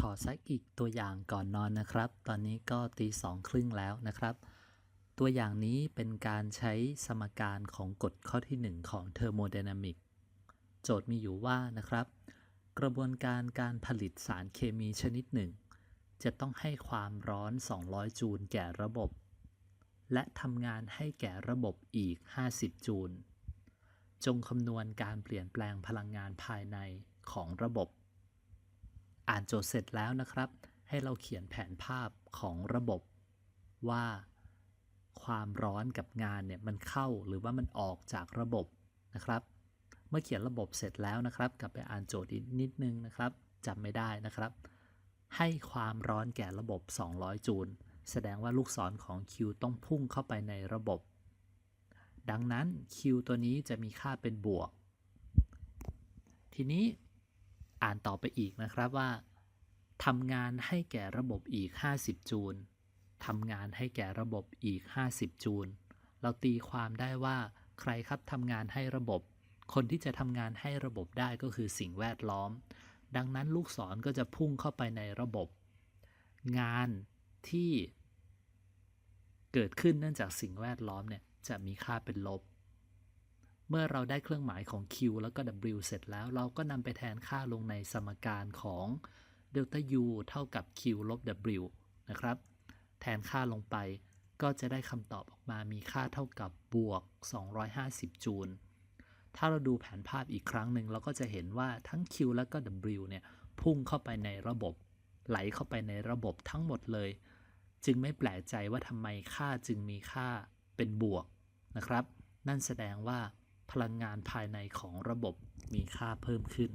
ขอสักอีกตัวอย่างก่อนนอนนะครับ ตอนนี้ก็ตีสองครึ่งแล้วนะครับ ตัวอย่างนี้เป็นการใช้สมการของกฎข้อที่ 1 ของเทอร์โมไดนามิก โจทย์มีอยู่ว่านะครับ กระบวนการการผลิตสารเคมีชนิดหนึ่ง จะต้องให้ความร้อน 200 จูลแก่ระบบ และทำงานให้แก่ระบบอีก 50 จูล จงคำนวณการเปลี่ยนแปลงพลังงานภายในของระบบ อ่านโจทย์เสร็จแล้วนะครับ ให้เราเขียนแผนภาพของระบบว่าความร้อนกับงานเนี่ยมันเข้าหรือว่ามันออกจากระบบนะครับ เมื่อเขียนระบบเสร็จแล้วนะครับ กลับไปอ่านโจทย์อีกนิดนึงนะครับจำไม่ได้นะครับ ให้ความร้อนแก่ระบบ 200 จูลแสดงว่าลูกศรของ Q ต้องพุ่งเข้าไปในระบบ ดังนั้น Q ตัวนี้จะมีค่าเป็นบวก ทีนี้ อ่านต่อไปอีกนะครับว่าทำงานให้แก่ระบบอีก 50 จูลทำงานให้แก่ระบบอีก 50 จูล เราตีความได้ว่าใครครับทำงานให้ระบบ คนที่จะทำงานให้ระบบได้ก็คือสิ่งแวดล้อม ดังนั้นลูกศรก็จะพุ่งเข้าไปในระบบ งานที่เกิดขึ้นเนื่องจากสิ่งแวดล้อมเนี่ยจะมีค่าเป็นลบ มื่อเราได้เครื่องหมายของ Q แล้วก็ W เสร็จแล้ว เราก็นำไปแทนค่าลงในสมการของ delta U เท่ากับ Q ลบ W นะครับ แทนค่าลงไปก็จะได้คำตอบออกมามีค่าเท่ากับบวก 250 จูล ถ้าเราดูแผนภาพอีกครั้งหนึ่งเราก็จะเห็นว่าทั้ง Q และก็ W เนี่ยพุ่งเข้าไปในระบบ ไหลเข้าไปในระบบทั้งหมดเลย จึงไม่แปลกใจว่าทำไมค่าจึงมีค่าเป็นบวกนะครับ นั่นแสดงว่า พลังงานภายในของระบบมีค่าเพิ่มขึ้น